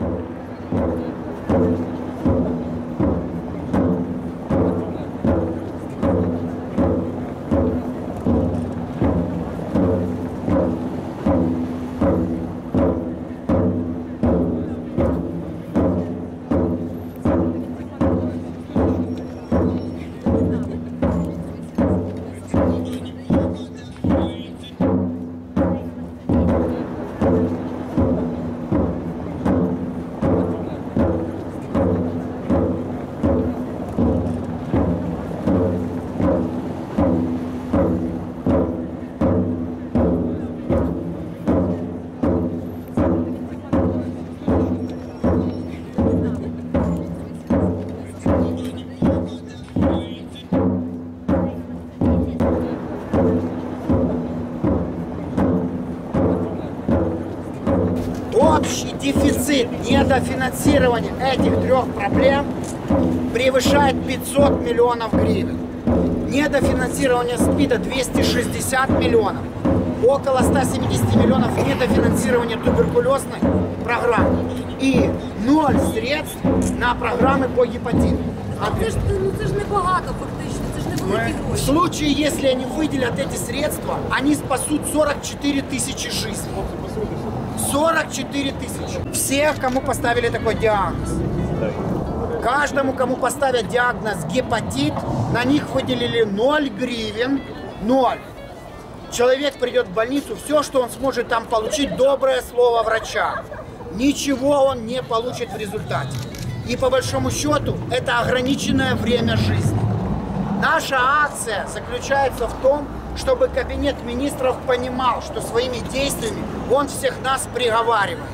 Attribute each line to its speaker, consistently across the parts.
Speaker 1: Thank you. Общий дефицит недофинансирования этих трех проблем превышает 500 миллионов гривен. Недофинансирование СПИДа 260 миллионов. Около 170 миллионов недофинансирования туберкулезной программы. И ноль средств на программы по гепатиту.
Speaker 2: Це ж ну це ж небагато фактично, це ж не великі
Speaker 1: В
Speaker 2: гроші.
Speaker 1: случае, если они выделят эти средства, они спасут 44 тысячи жизней. 44 тысячи. Всех, кому поставили такой диагноз. Каждому, кому поставят диагноз гепатит, на них выделили 0 гривен, 0. Человек придет в больницу, все, что он сможет там получить, доброе слово врача. Ничего он не получит в результате. И по большому счету, это ограниченное время жизни. Наша акция заключается в том, чтобы кабинет министров понимал, что своими действиями он всех нас приговаривает.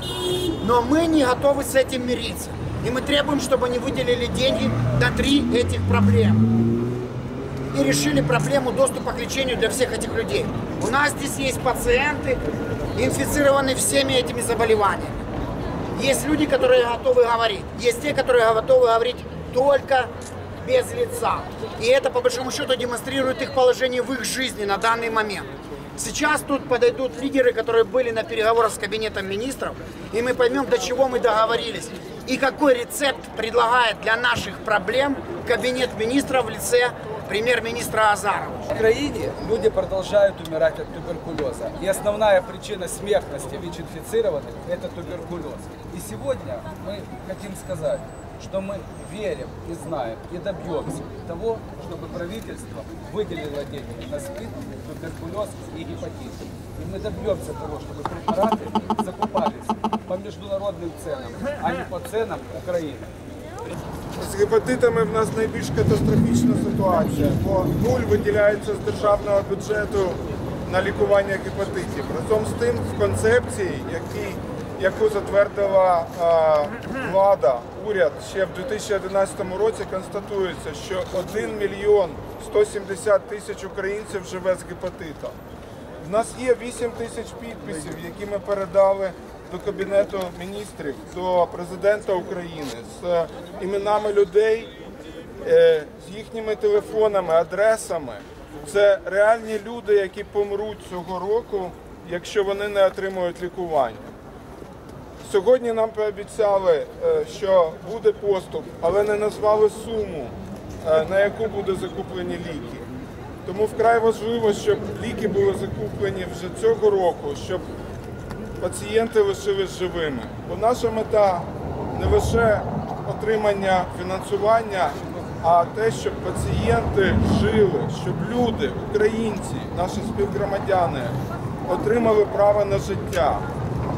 Speaker 1: Но мы не готовы с этим мириться. И мы требуем, чтобы они выделили деньги на три этих проблем. И решили проблему доступа к лечению для всех этих людей. У нас здесь есть пациенты, инфицированные всеми этими заболеваниями. Есть люди, которые готовы говорить. Есть те, которые готовы говорить только без лица. И это, по большому счету, демонстрирует их положение в их жизни на данный момент. Сейчас тут подойдут лидеры, которые были на переговорах с кабинетом министров, и мы поймем, до чего мы договорились. И какой рецепт предлагает для наших проблем кабинет министров в лице премьер-министра Азарова.
Speaker 3: В Украине люди продолжают умирать от туберкулеза. И основная причина смертности ВИЧ-инфицированных – это туберкулез. И сегодня мы хотим сказать, что мы верим и знаем и добьемся того, чтобы правительство выделило деньги на СПИД, туберкулез и гепатит. И мы добьемся того, чтобы препараты закупались по международным ценам, а не по ценам Украины.
Speaker 4: З гепатитами в нас найбільш катастрофічна ситуація, бо нуль виділяється з державного бюджету на лікування гепатитів. Разом з тим, в концепції, які, яку затвердила влада, уряд ще в 2011 році, констатується, що 1 мільйон 170 тисяч українців живе з гепатитом. В нас є 8 тисяч підписів, які ми передали до Кабінету міністрів, до президента України з е, іменами людей, е, з їхніми телефонами, адресами. Це реальні люди, які помруть цього року, якщо вони не отримують лікування. Сьогодні нам пообіцяли, е, що буде поступ, але не назвали суму, е, на яку буде закуплені ліки. Тому вкрай важливо, щоб ліки були закуплені вже цього року, щоб пацієнти лишились живими. Бо наша мета не лише отримання фінансування, а те, щоб пацієнти жили, щоб люди, українці, наші співгромадяни отримали право на життя.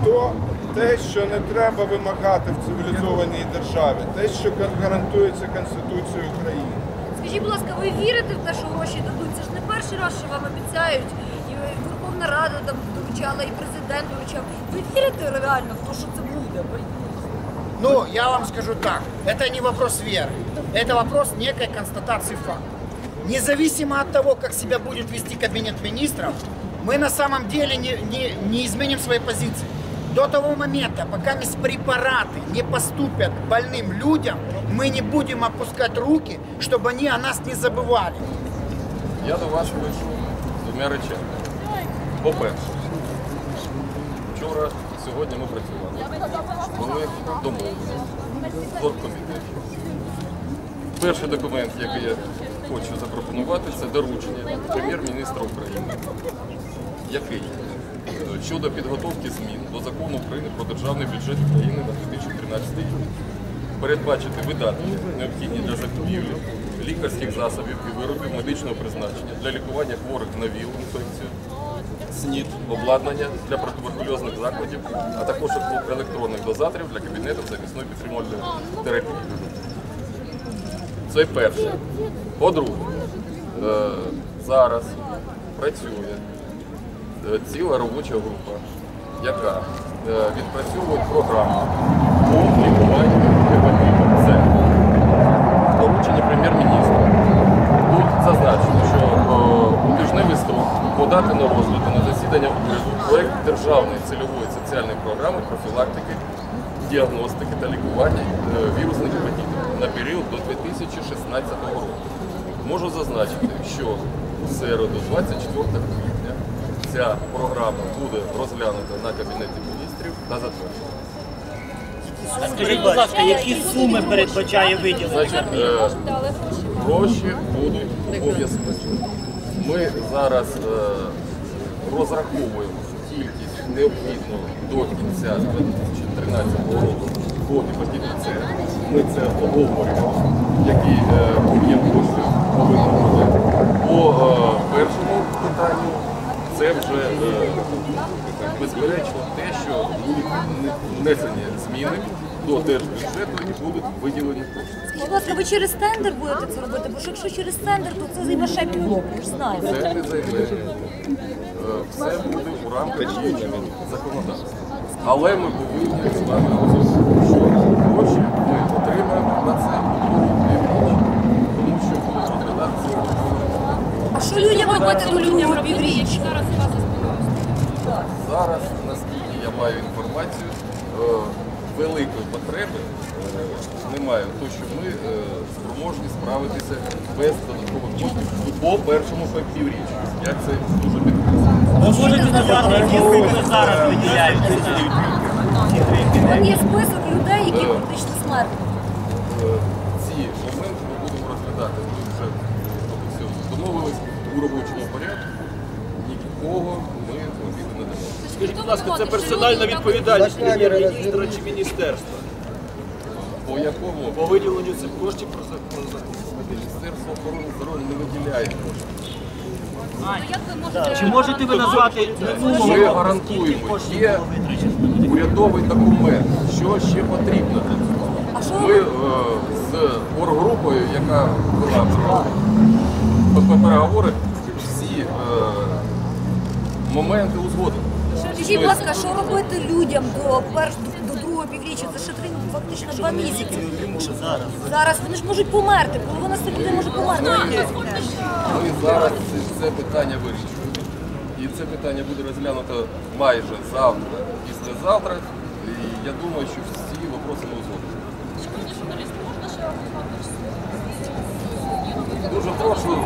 Speaker 4: То те, що не треба вимагати в цивілізованій державі, те, що гарантується Конституцією України.
Speaker 2: Скажіть, будь ласка, ви вірите в те, що гроші дадуть? Це ж не перший раз, що вам обіцяють, і Верховна Рада там доручала, і президент доручав. Ви вірите реально в те, що це буде?
Speaker 1: Ну, я вам скажу так, это не вопрос веры, это вопрос некой констатации факта. Независимо от того, как себя будет вести кабинет министров, мы на самом деле не, не, не изменим своей позиции. До того момента, пока мисс препараты не поступят к больным людям, мы не будем опускать руки, чтобы они о нас не забывали.
Speaker 5: Я до вас вийшов з двома речами. По-перше, вчора і сьогодні ми працювали. Були були домовлені в оргкомітеті. Перший документ, який я хочу запропонувати, це доручення прем'єр-міністра України, який е, Щодо підготовки змін до закону України про державний бюджет України на 2013 рік передбачити видатки, необхідні для закупівлі лікарських засобів і виробів медичного призначення для лікування хворих на ВІЛ-інфекцію, СНІД, обладнання для протитуберкульозних закладів, а також електронних дозаторів для кабінетів захисної підтримувальної терапії. Це перше. По-друге, е, зараз працює ціла робоча група, яка е, відпрацьовує програму по лікуванню гепатиту С. Доручення прем'єр-міністра. Тут зазначено, що е, у тижневий строк подати на розгляд на засідання уряду проект державної цільової соціальної програми профілактики, діагностики та лікування е, вірусних гепатитів на період до 2016 року. Можу зазначити, що у середу, 24 квітня, ця програма буде розглянута на Кабінеті міністрів та затверджена.
Speaker 6: Скажіть, будь ласка, які суми передбачає виділення?
Speaker 5: Значить, е, гроші будуть обов'язково. Ми зараз е, розраховуємо кількість необхідну до кінця 2013 року по гепатиту С. Ми це обговорюємо, які е, об'єм коштів повинен бути. По е, першому питанню це вже е, безперечно те, що будуть внесені зміни до держбюджету і будуть виділені кошти.
Speaker 2: Скажіть, будь ласка, ви через тендер будете це робити? Бо ж якщо через тендер, то це займе ще півроку, ж знаємо.
Speaker 5: Це не заявлення. Е, Все буде у рамках діючого законодавства. Але ми повинні з вами розуміти, що гроші ми отримаємо на це у другій півріччя. Тому що будуть розглядатися.
Speaker 2: А що людям робити до другого півріччя?
Speaker 5: Зараз, наскільки я маю інформацію, е, великої потреби е, немає, тому що ми е, спроможні справитися без додаткових коштів по першому півріччю. Я це дуже підкреслюю.
Speaker 6: Ви можете назвати, які суми зараз виділяються на
Speaker 2: От є список людей, які практично смертні.
Speaker 5: Е, ці моменти ми будемо розглядати. Ми вже тобто, все домовились у робочому порядку. Нікого ми обіду не дамо.
Speaker 7: Скажіть, будь ласка, це персональна відповідальність прем'єр-міністра чи міністерства
Speaker 5: По якому
Speaker 7: по виділенню цих коштів про
Speaker 5: Міністерство охорони здоров'я не виділяє кошти.
Speaker 6: Чи можете ви назвати
Speaker 5: Ми гарантуємо, є урядовий документ, що ще потрібно для цього. Ми е, з оргрупою, яка була про переговори, е, моменти узгодили.
Speaker 2: Скажіть, будь ласка, що робити людям до перш до другого півріччя? Це ще три фактично два місяці.
Speaker 6: Зараз.
Speaker 2: Зараз вони ж можуть померти. Половина з людей може померти.
Speaker 5: Ми зараз це, це питання вирішуємо. І це питання буде розглянуто майже завтра, післязавтра. І я думаю, що всі вопроси ми узгодимо. Дуже прошу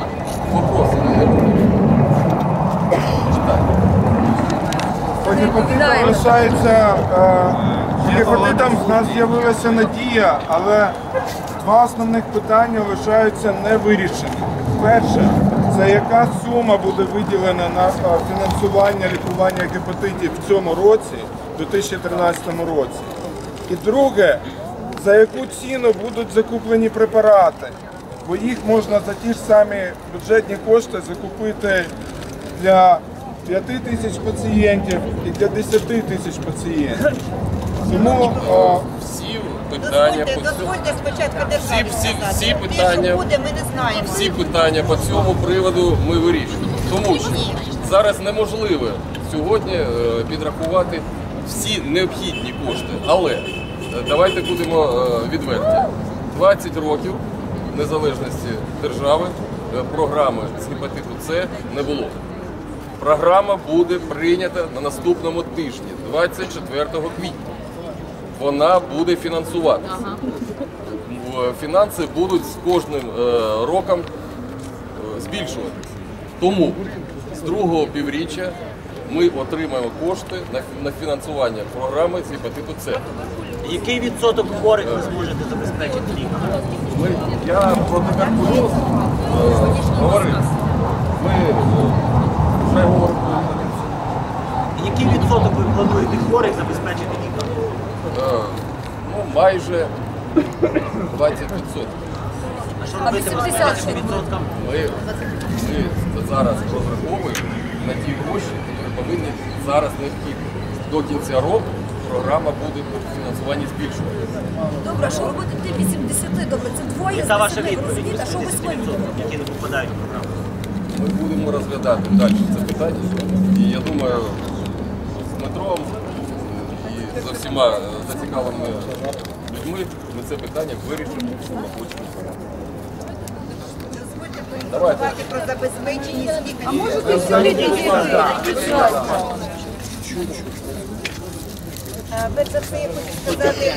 Speaker 5: вопроси. Читайте.
Speaker 4: По гепатитам лишається е, в нас з'явилася надія, але два основних питання лишаються невирішені. Перше, це яка сума буде виділена на е, фінансування лікування гепатитів в цьому році, в 2013 році. І друге, за яку ціну будуть закуплені препарати, бо їх можна за ті ж самі бюджетні кошти закупити для 5 тисяч пацієнтів і для 10 тисяч пацієнтів. Тому о,
Speaker 5: Всі питання
Speaker 8: Дозвольте,
Speaker 5: по цьому.
Speaker 8: дозвольте спочатку державі
Speaker 5: всі-
Speaker 8: сказати.
Speaker 5: всі
Speaker 8: Те,
Speaker 5: питання-
Speaker 8: що буде, ми не знаємо.
Speaker 5: Всі питання по цьому приводу ми вирішуємо. Тому що зараз неможливо сьогодні е, підрахувати всі необхідні кошти. Але е, давайте будемо е, відверті. 20 років незалежності держави е, програми з гепатиту С не було. Програма буде прийнята на наступному тижні, 24 квітня. Вона буде фінансуватися. В- Фінанси будуть з кожним е, роком е, збільшуватися. Тому з другого півріччя ми отримаємо кошти на, на фінансування програми з гепатиту С.
Speaker 6: Який відсоток хворих ви зможете забезпечити ліками?
Speaker 5: Я про туберкульоз е, говорив. Ми е, говоримо.
Speaker 6: Який відсоток ви плануєте хворих забезпечити ліками?
Speaker 5: е, ну, майже 20%.
Speaker 6: А що робити
Speaker 2: 80
Speaker 6: з цим відсотком?
Speaker 5: Ми, ми зараз розраховуємо на ті гроші, які повинні зараз необхідні. До кінця року програма буде фінансування збільшуватися.
Speaker 2: Добре, а що робити тим 80? Добре, це двоє з
Speaker 6: ваша відповідь?
Speaker 2: а що ви з
Speaker 6: 80%,
Speaker 2: вами?
Speaker 6: які не попадають в програму?
Speaker 5: Ми будемо розглядати далі це питання. І я думаю, з Дмитром і з усіма зацікавими зацікавленими людьми ми це питання вирішимо в робочому порядку. Давайте.
Speaker 8: Про забезпеченість лікарів. Е, Перш за все, я хочу сказати,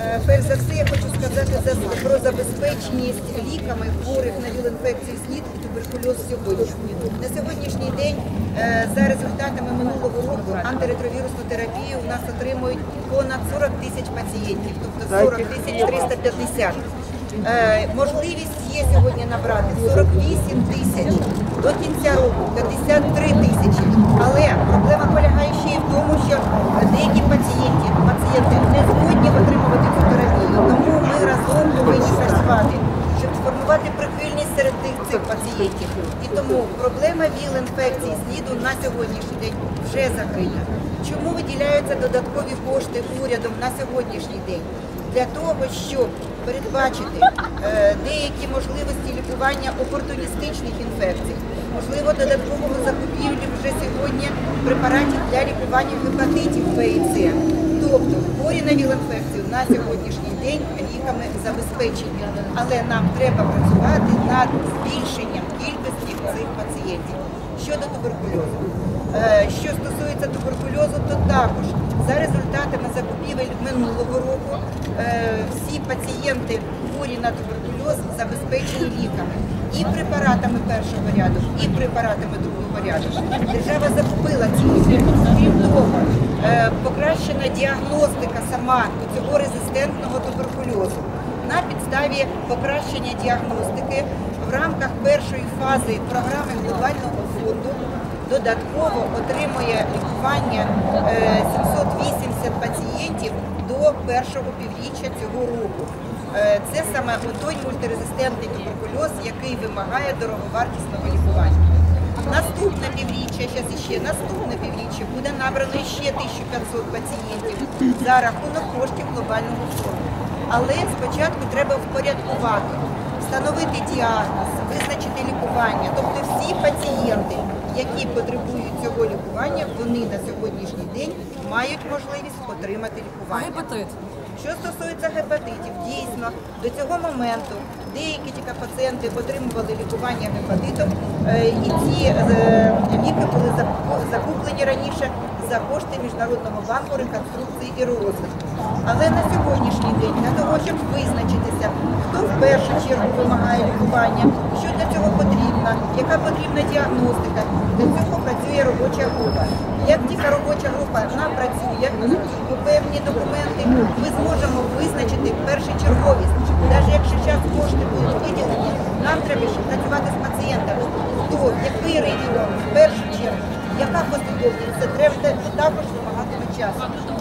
Speaker 8: е, перш за все, я хочу сказати за- про забезпеченість ліками хворих на віл-інфекцію СНІД і туберкульоз сьогодні. На сьогоднішній день е, за результатами минулого року антиретровірусну терапію у нас отримують понад 40 тисяч пацієнтів, тобто 40 тисяч 350. Е, Можливість є сьогодні набрати 48 тисяч до кінця року 53 тисячі. Але проблема полягає ще й в тому, що деякі пацієнти, пацієнти не згодні отримувати цю терапію. Тому ми разом повинні працювати, щоб сформувати прихильність серед тих цих пацієнтів. І тому проблема ВІЛ-інфекції сліду на сьогоднішній день вже закрита. Чому виділяються додаткові кошти урядом на сьогоднішній день? Для того, щоб передбачити е, деякі можливості лікування опортуністичних інфекцій, можливо, додаткового закупівлі вже сьогодні препаратів для лікування гепатитів Б і С. Тобто хворі на віл-інфекцію на сьогоднішній день ліками забезпечені, але нам треба працювати над збільшенням кількості цих пацієнтів. Щодо туберкульозу. Е, Що стосується туберкульозу, то також за результатами закупівель минулого року е, всі пацієнти хворі на туберкульоз забезпечені ліками і препаратами першого ряду, і препаратами другого ряду. Держава закупила ці ліки. Крім того, е, покращена діагностика сама цього резистентного туберкульозу на підставі покращення діагностики в рамках першої фази програми глобального фонду додатково отримує лікування е, 780 пацієнтів до першого півріччя цього року. Е, Це саме той мультирезистентний туберкульоз, який вимагає дороговартісного лікування. Наступне півріччя, зараз іще наступне півріччя буде набрано ще 1500 пацієнтів за рахунок коштів глобального фонду. Але спочатку треба впорядкувати, встановити діагноз, визначити лікування. Тобто всі пацієнти, які потребують цього лікування, вони на сьогоднішній день мають можливість отримати лікування.
Speaker 2: Гепатит.
Speaker 8: Що стосується гепатитів, дійсно до цього моменту деякі тільки пацієнти отримували лікування гепатитом, е, і ці е, ліки були закуплені раніше за кошти Міжнародного банку реконструкції і розвитку. Але на сьогоднішній день для того, щоб визначитися, хто в першу чергу вимагає лікування, що для цього потрібно, яка потрібна діагностика, для цього працює робоча група. Як тільки робоча група напрацює певні документи, ми зможемо визначити першочерговість. Навіть якщо зараз кошти будуть виділені, нам треба працювати з пацієнтами. Хто, який регіон, в першу чергу, яка послідовність, це треба також вимагатиме часу.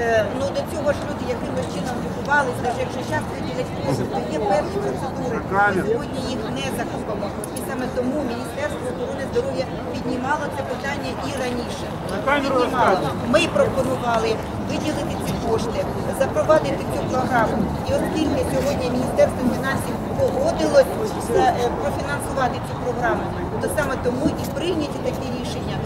Speaker 8: Е, ну до цього ж люди якимось чином лікувалися, навіть якщо зараз виділять кошти, то є певні процедури. Ми сьогодні їх не закупимо. І саме тому Міністерство охорони здоров'я піднімало це питання і раніше. Піднімало. Ми пропонували виділити ці кошти, запровадити цю програму. І оскільки сьогодні Міністерство фінансів погодилось е, профінансувати цю програму, то саме тому і прийняті такі рішення